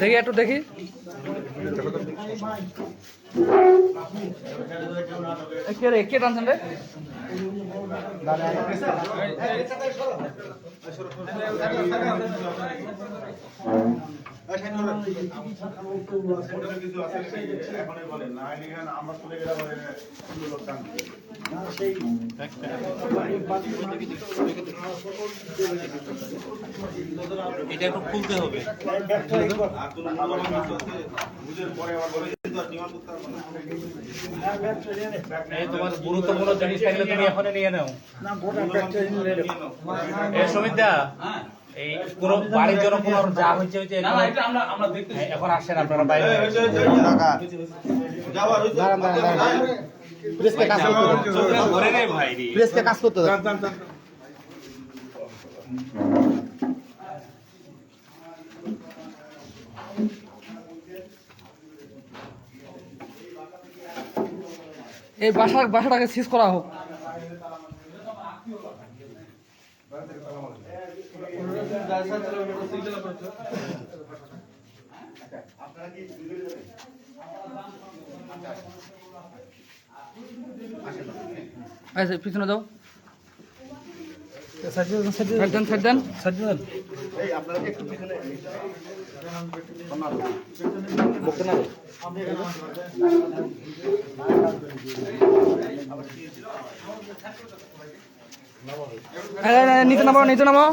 দেখি একটু দেখি। কে রে কে টানছেন রে? এটা একটু খুলতে হবে। তোমার গুরুত্বপূর্ণ জিনিস থাকলে তুমি এখন নিয়ে নাও। এই সমিতা এই পুরো বাড়ির জন্য পুরো যা হয়েছে হয়েছে এখন- আসেন আপনারা বাইরে। চোখে ধরে নেই প্রেসকে কাজ করতে এই বাসা বাসাটাকে সিজ করা হোক। আচ্ছা পিছনে যাও সাইড দেন সাইড দেন সাইড দেন। এই, এই, এই, নিচে নামাও নিচে নামাও।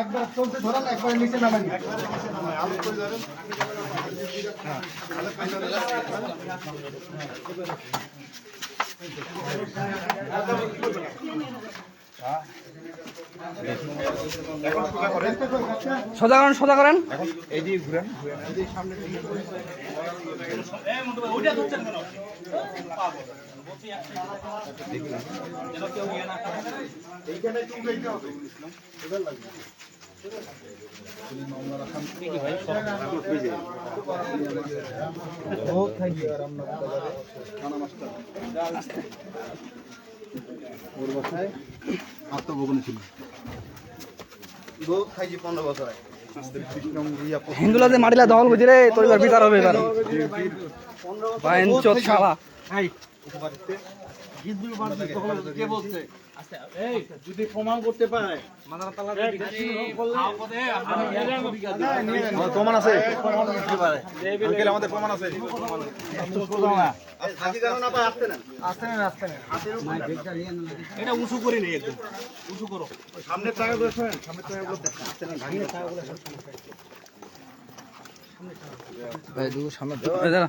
একবার চলতে ধরান একবার নিচে নামাই। সোজা করেন সোজা করেন ওইটা ধরছেন কেন? ওর বাসায় আত্মভোগনী ছিল খাইছি পনেরো বছর হিন্দুলা যে মাটিলা দখল করছে রে তোর বিচার হবে এবার। বাইন চোদ শালা। কে বলছে? যদি প্রমাণ করতে পারে। প্রমাণ আছে? আমাদের প্রমাণ আছে। ফাঁসি দেওয়া না পায় আসতে নেন আসতে নেন। আসতে নেন এটা উঁচু করে নেই একদম। উঁচু করো। সামনের টাকাগুলো শোনেন সামনের টাকাগুলো দেখেন। আসতে নেন ভাঙিয়ে টাকাগুলো দাঁড়া।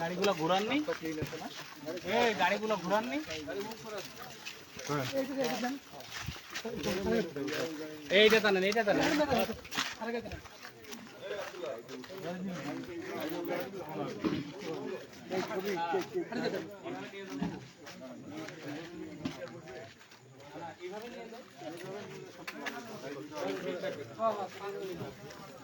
গাড়িগুলো ঘোরান নি? এই গাড়িগুলো ঘোরান নি? এইটা টানেন এইটা টানেন।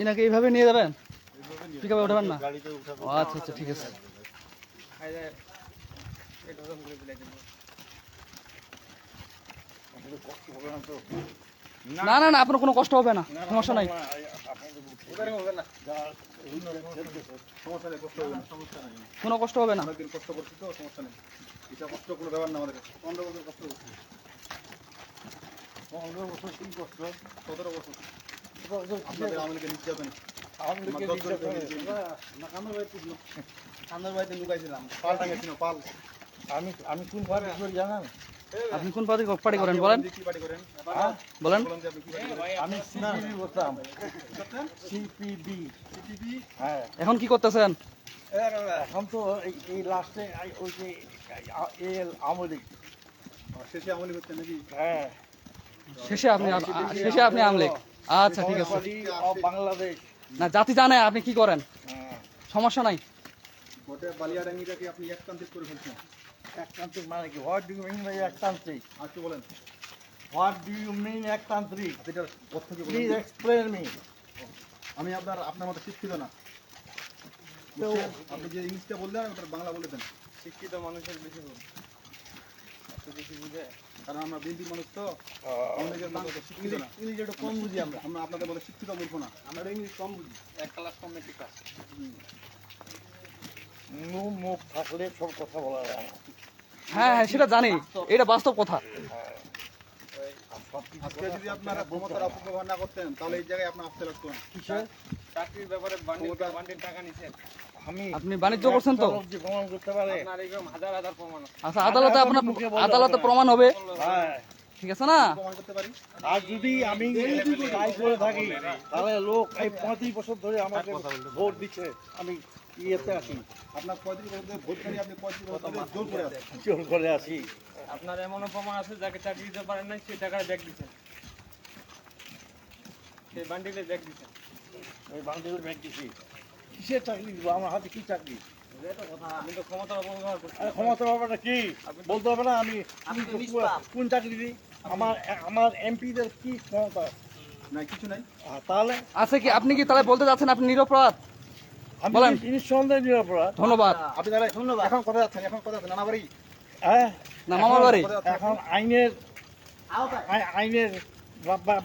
এনাকে এইভাবে নিয়ে যাবেন পিক আপে উঠাবেন না? আচ্ছা আচ্ছা ঠিক আছে। না না না, আপনার কোনো কষ্ট হবে না, সমস্যা নাই। কোনো কষ্ট হবে না। কষ্ট করছি তো সমস্যা নেই এটা কষ্ট কোনো ব্যাপার না আমাদের পনেরো বছর কষ্ট করছি পনেরো বছর কি কষ্ট সতেরো বছর। আমি আমি কোন পার্টি করি জানেন? আপনি কোন পার্টি পার্টি করেন বলেন। করেন? বলেন। বলেন যে আপনি কি পার্টি করেন। আমি সিপিবি সিপিবি। হ্যাঁ। এখন কি করতেছেন? এখন তো এই- এই লাস্টে ওই যে এল আমলিক শেষে আমলি হচ্ছে নাকি? হ্যাঁ। শেষে আপনি শেষে আপনি আমলেক আচ্ছা ঠিক আছে। বাংলাদেশ না জাতি জানে আপনি কি করেন? হ্যাঁ। সমস্যা নাই। গোটে বালিয়াডাঙ্গিটাকে আপনি একতান্ত্রিক করে ফেলছেন। একতান্ত্রিক মানে কি? What do you mean by একতান্ত্রিক? আর একটু বলেন। হোয়াট ডু ইউ মিন একতান্ত্রিক? এটার অর্থ কি বলেন প্লিজ এক্সপ্লেন মি আমি আপনার আপনার মতো শিক্ষিত না? আপনি যে ইংলিশটা বললেন ওটার বাংলা বলে দেন। শিক্ষিত মানুষের বেশি কারণ আমরা বিএনপির মানুষ তো আমাদের মতো শিক্ষিত না। ইংলিশ একটু কম বুঝি আমরা। আমরা আপনাদের মতো শিক্ষিত মূর্খ না। আমরা ইংলিশ কম বুঝি। এক ক্লাস কম মেট্রিক ক্লাস মুখ মুখ থাকলে সব কথা বলা যায়। হ্যাঁ হ্যাঁ সেটা জানি। এটা বাস্তব কথা। আজকে যদি আপনারা ক্ষমতার অপব্যবহার না করতেন তাহলে এই জায়গায় আপনার আসতে লাগতো না। চাকরির ব্যাপারে বান্ডিল বান্ডিল টাকা নিছেন। আমি আপনি বাণিজ্য করছেন তো? যে প্রমাণ করতে পারে। আপনার এরকম হাজার হাজার প্রমাণ আছে। আচ্ছা আদালতে আপনার আদালতে প্রমাণ হবে। হ্যাঁ। ঠিক আছে না? প্রমাণ করতে পারি? আর যদি আমি করে থাকি তাহলে লোক এই পঁয়ত্রিশ বছর ধরে আমাকে ভোট দিচ্ছে। আমি ইয়েতে আছি। আপনার পঁয়ত্রিশ বছর ধরে ভোট খালি আপনি পঁয়ত্রিশ বছর জোর করে জোর করে আছি। আপনার এমনও প্রমাণ আছে যাকে চাকরি দিতে পারেন নাই সেই টাকার ব্যাগ দিচ্ছেন। সেই বান্ডিলে ব্যাগ দিচ্ছেন। আমি বাংলাদেশের ব্যাংক দিছি। কিসের চাকরি দিব আমার হাতে কি চাকরি? ক্ষমতার ব্যাপারটা কি? বলতে হবে না আমি কোন চাকরি দিই আমার আমার এমপিদের কি ক্ষমতা? না কিছু নাই। তাহলে আছে কি? আপনি কি তাহলে বলতে যাচ্ছেন আপনি নিরপরাধ? আমি বলেন। নিঃসন্দেহে নিরাপরাধ। ধন্যবাদ। আপনি তাহলে এখন কথা যাচ্ছেন এখন কথা যাচ্ছেন হ্যাঁ না মামার বাড়ি এখন আইনের আইনের বা- বা-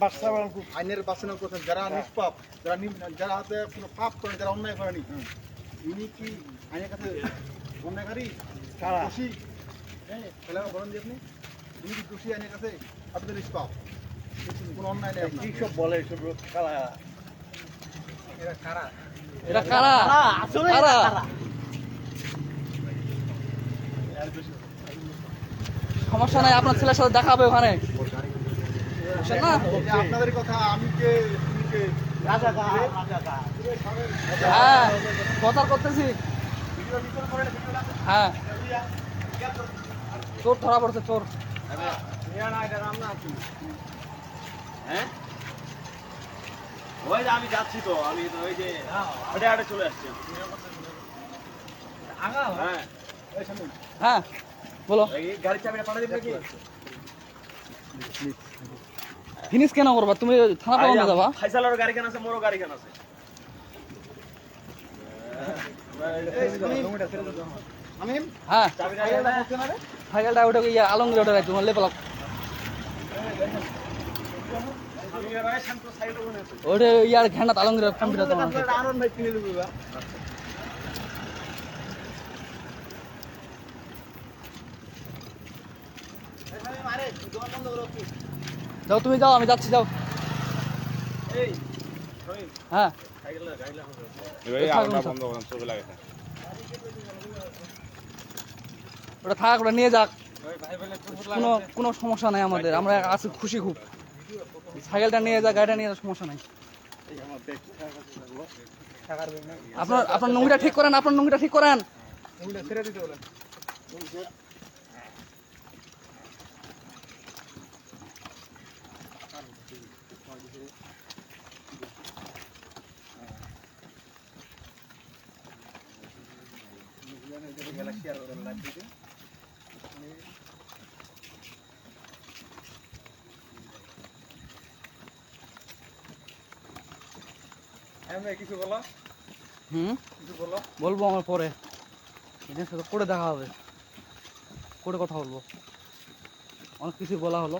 খুব আইনের বাসনা করছেন যারা নিষ্পাপ যারা যারা হাতে কোনো পাপ করে যারা অন্যায় করেনি ইনি কি আইনের কাছে অন্যায়কারী? দোষী? তাহলে আমার বলেন যে আপনি। ইনি কি দোষী আইনের কাছে? আপনি নিষ্পাপ। কোনো অন্যায় নেই কি সব বলে সব কারা? এটা কারা? কারা? সমস্যা নাই আপনার ছেলের সাথে দেখা হবে ওখানে। আপনাদের কথা আমি কে কে? হ্যাঁ প্রচার করতেছি। হ্যাঁ। চোর ধরা পড়ছে চোর। হ্যাঁ? ওই যে আমি যাচ্ছি তো আমি তো ওই যে হেঁটে হেঁটে চলে আসছি। হ্যাঁ। হ্যাঁ বলো। এই গাড়ির চাবিটা পাঠিয়ে দিবি নাকি? ফিনিশ কেন করবা? তুমি থানা পালানো যাবা। ফাইসালের গাড়ি কেন আছে মোরও গাড়ি কেন আছে। হ্যাঁ। ওটা ইয়ে আলমগীর ওটা রাখছো মারলে পালাও ওটা ইয়ার ঘ্যান্ডাত আলমগীর কম্পিউটার তোমার আছে। আনন্দ ভাই কিনে দেবো যাও তুমি যাও আমি যাচ্ছি যাও। হ্যাঁ। ওটা থাক ওটা। নিয়ে যাক। কোনো কোনো সমস্যা নাই আমাদের আমরা আছি খুশি খুব। সাইকেলটা নিয়ে যা গাড়িটা নিয়ে সমস্যা নাই। আপনার আপনার নঙ্গিটা ঠিক করেন আপনার নঙ্গিটা ঠিক করেন। কিছু বলো কিছু বলো বলব আমার পরে করে দেখা হবে। করে কথা বলব। অনেক কিছু বলা হলো।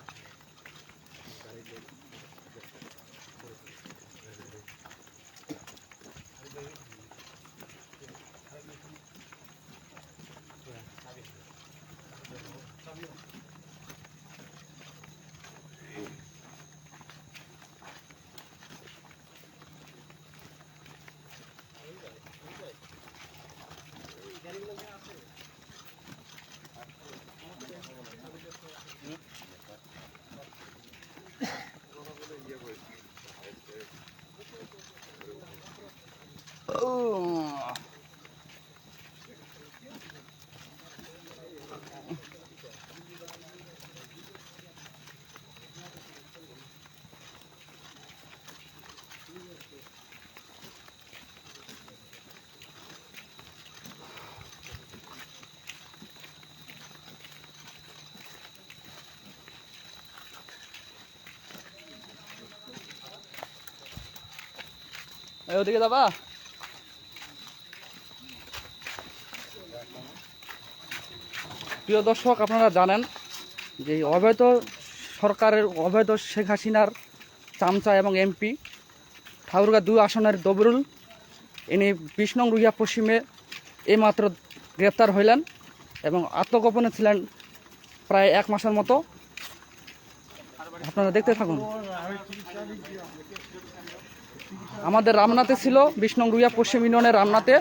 ওদিকে যাবা প্রিয় দর্শক, আপনারা জানেন যে অবৈধ সরকারের অবৈধ শেখ হাসিনার চামচা এবং এমপি ঠাকুরগা দুই আসনের দবরুল, ইনি বিশ নং রুইয়া পশ্চিমে এইমাত্র গ্রেপ্তার হইলেন এবং আত্মগোপনে ছিলেন প্রায় এক মাসের মতো। আপনারা দেখতে থাকুন। আমাদের রামনাতে ছিল নং রুইয়া পশ্চিম ইউনিয়নের রামনাতে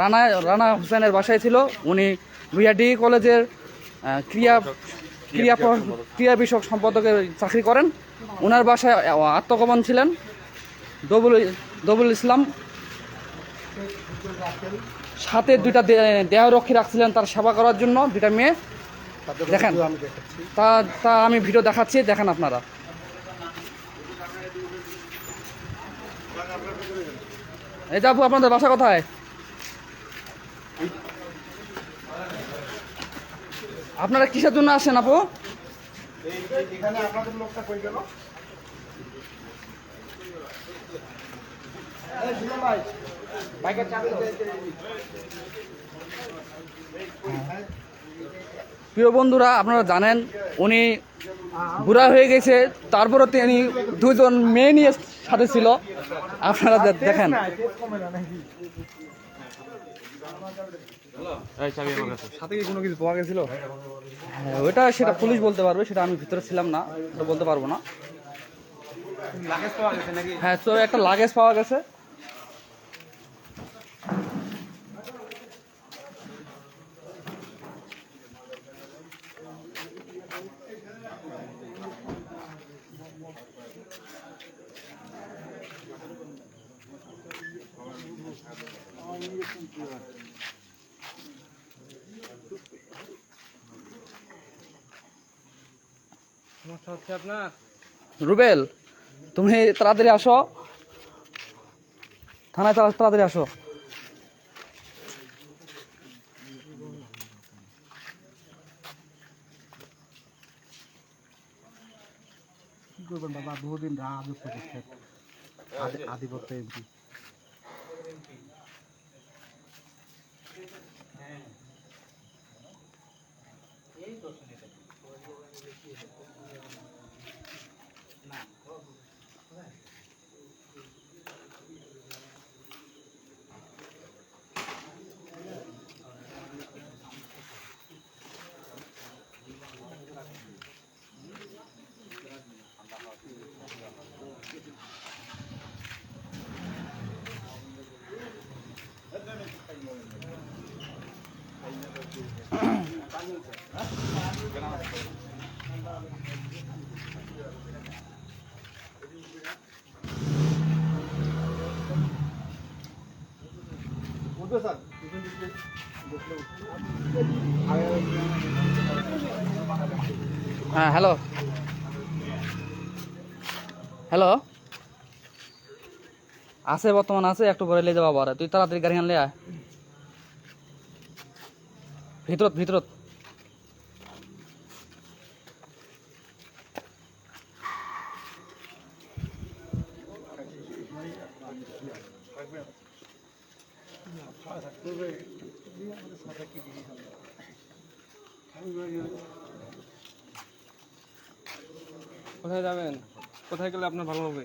রানা রানা হোসেনের বাসায় ছিল। উনি রুইয়া ডিগ্রি কলেজের ক্রিয়া ক্রিয়া ক্রিয়া বিষয়ক সম্পাদকের চাকরি করেন। ওনার বাসায় আত্মগোপন ছিলেন। দবুল দবুল ইসলাম। সাথে দুইটা দেহরক্ষী রাখছিলেন তার সেবা করার জন্য দুইটা মেয়ে। দেখেন। তা তা আমি ভিডিও দেখাচ্ছি দেখেন আপনারা। এই যে আপু আপনাদের বাসা কোথায়? আপনারা কিসের জন্য আসেন আপু? এখানে আপনাদের লোকটা কই গেল? প্রিয় বন্ধুরা আপনারা জানেন উনি বুড়া হয়ে গেছে তারপরে তিনি দুজন মেয়ে নিয়ে সাথে ছিল। আপনারা দেখেন। সাথে কি কোনো কিছু পাওয়া গেছিল? হ্যাঁ, ওটা সেটা পুলিশ বলতে পারবে সেটা আমি ভিতরে ছিলাম না ওটা বলতে পারব না। হ্যাঁ তো একটা লাগেজ পাওয়া গেছে। সমস্যা হচ্ছে আপনার? রুবেল তুমি তাড়াতাড়ি আসো। থানায় তাড়াতাড়ি আসো। কি করবেন বাবা? বহুদিন রাজত্ব করছে আধিপত্য এমপি। হ্যাঁ হ্যালো হ্যালো আছে বর্তমান আছে একটু পরে নিয়ে যাব আবার তুই তাড়াতাড়ি গাড়ি আনলে আয় ভিতরত ভিতরত কোথায় যাবেন? কোথায় গেলে আপনার ভালো হবে?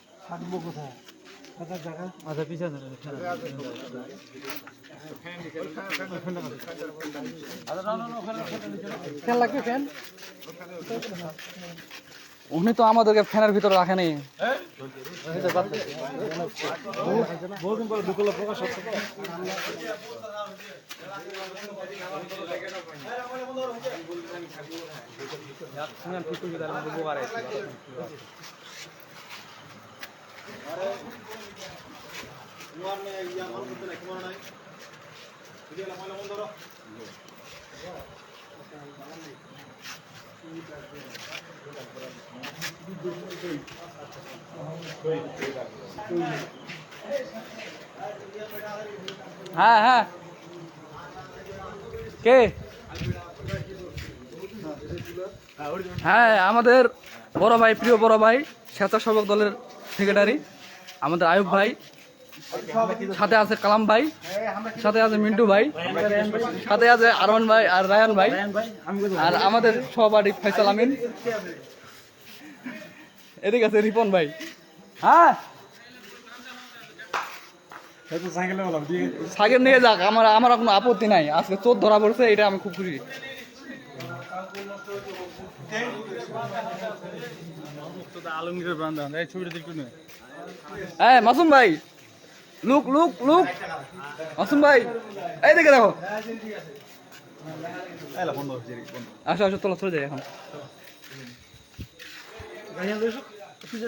ফ্যানটা ফ্যান লাগবে ফ্যান? উনি তো আমাদেরকে ফ্যানের ভিতরে রাখেনি প্রকাশ হচ্ছে তো। হ্যাঁ হ্যাঁ। কে? হ্যাঁ আমাদের বড় ভাই প্রিয় বড় ভাই স্বেচ্ছাসেবক দলের সেক্রেটারি, আমাদের আয়ুব ভাই, সাথে আছে কালাম ভাই, সাথে আছে মিন্টু ভাই, সাথে আছে আরমান ভাই আর রায়ান ভাই, আর আমাদের সহপাঠী ফয়সাল আমিন। এদিকে আছে রিপন ভাই। হ্যাঁ? সাগের নিয়ে যাক, আমার আমার কোনো আপত্তি নাই। আজকে চোর ধরা পড়ছে, এটা আমি খুব খুশি। আলমগীরের বান্ধব এই ছবিটা দেখুন হ্যাঁ মাসুম ভাই। Look look look. মাসুম ভাই, এই দেখে দেখো। আসো আসো, তোলা চলে যাই এখন। তুই